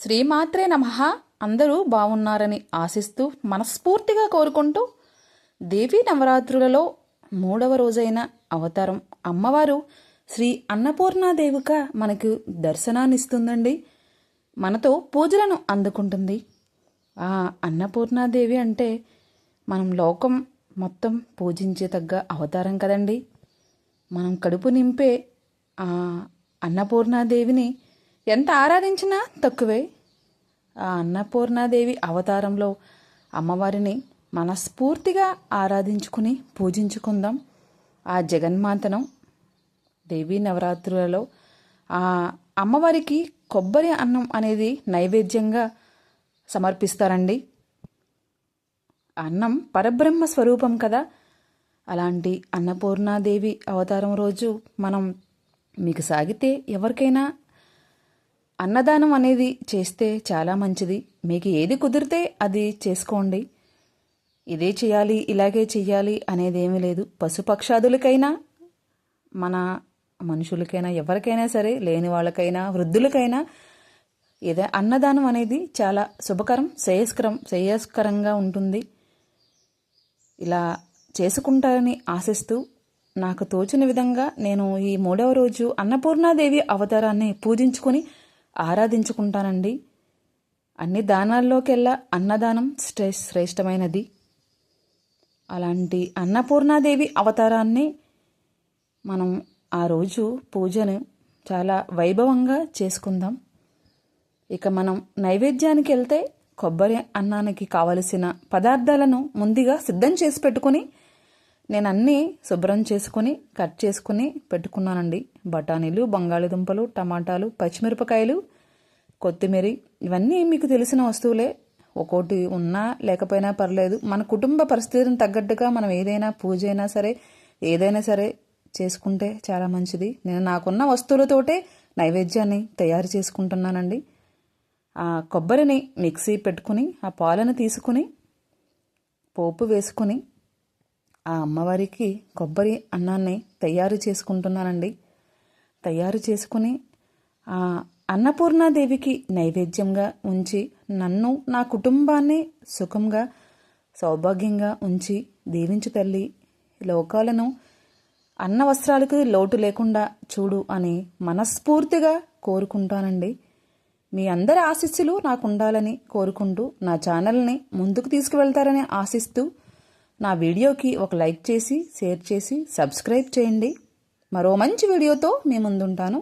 శ్రీమాత్రే నమ. అందరూ బాగున్నారని ఆశిస్తూ మనస్ఫూర్తిగా కోరుకుంటూ దేవీ నవరాత్రులలో మూడవ రోజైన అవతారం అమ్మవారు శ్రీ అన్నపూర్ణాదేవిక మనకు దర్శనాన్నిస్తుందండి. మనతో పూజలను అందుకుంటుంది. ఆ అన్నపూర్ణాదేవి అంటే మనం లోకం మొత్తం పూజించే తగ్గ అవతారం కదండి. మనం కడుపు నింపే ఆ అన్నపూర్ణాదేవిని ఎంత ఆరాధించినా తక్కువే. ఆ అన్నపూర్ణాదేవి అవతారంలో అమ్మవారిని మనస్ఫూర్తిగా ఆరాధించుకుని పూజించుకుందాం. ఆ జగన్మాతను దేవీ నవరాత్రులలో ఆ అమ్మవారికి కొబ్బరి అన్నం అనేది నైవేద్యంగా సమర్పిస్తారండి. అన్నం పరబ్రహ్మ స్వరూపం కదా. అలాంటి అన్నపూర్ణాదేవి అవతారం రోజు మనం మీకు సాగితే ఎవరికైనా అన్నదానం అనేది చేస్తే చాలా మంచిది. మీకు ఏది కుదిరితే అది చేసుకోండి. ఇదే చేయాలి ఇలాగే చెయ్యాలి అనేది ఏమీ లేదు. పశుపక్షాదులకైనా మన మనుషులకైనా ఎవరికైనా సరే లేని వాళ్ళకైనా వృద్ధులకైనా ఇదే అన్నదానం అనేది చాలా శుభకరం శ్రేయస్కరం శ్రేయస్కరంగా ఉంటుంది. ఇలా చేసుకుంటారని ఆశిస్తూ నాకు తోచిన విధంగా నేను ఈ మూడవ రోజు అన్నపూర్ణాదేవి అవతారాన్ని పూజించుకొని ఆరాధించుకుంటానండి. అన్ని దానాల్లోకెల్లా అన్నదానం శ్రే శ్రేష్టమైనది. అలాంటి అన్నపూర్ణాదేవి అవతారాన్ని మనం ఆ రోజు పూజను చాలా వైభవంగా చేసుకుందాం. ఇక మనం నైవేద్యానికి వెళ్తే కొబ్బరి అన్నానికి కావలసిన పదార్థాలను ముందుగా సిద్ధం చేసి పెట్టుకుని నేను అన్నీ శుభ్రం చేసుకుని కట్ చేసుకుని పెట్టుకున్నానండి. బఠానీలు బంగాళదుంపలు టమాటాలు పచ్చిమిరపకాయలు కొత్తిమీర ఇవన్నీ మీకు తెలిసిన వస్తువులే. ఒక్కోటి ఉన్నా లేకపోయినా పర్లేదు. మన కుటుంబ పరిస్థితిని తగ్గట్టుగా మనం ఏదైనా పూజ అయినా సరే ఏదైనా సరే చేసుకుంటే చాలా మంచిది. నేను నాకున్న వస్తువులతోటే నైవేద్యాన్ని తయారు చేసుకుంటున్నానండి. ఆ కొబ్బరిని మిక్సీ పెట్టుకుని ఆ పాలను తీసుకుని పోపు వేసుకుని ఆ అమ్మవారికి కొబ్బరి అన్నాన్ని తయారు చేసుకుంటున్నానండి. తయారు చేసుకుని ఆ అన్నపూర్ణాదేవికి నైవేద్యంగా ఉంచి నన్ను నా కుటుంబాన్ని సుఖంగా సౌభాగ్యంగా ఉంచి దీవించు తల్లి లోకాలను అన్న వస్త్రాలకు లోటు లేకుండా చూడు అని మనస్ఫూర్తిగా కోరుకుంటానండి. మీ అందరి ఆశీస్సులు నాకు ఉండాలని కోరుకుంటూ నా ఛానల్ని ముందుకు తీసుకువెళ్తారని ఆశిస్తూ నా వీడియోకి ఒక లైక్ చేసి షేర్ చేసి సబ్స్క్రైబ్ చేయండి. మరో మంచి వీడియోతో మీ ముందుంటాను.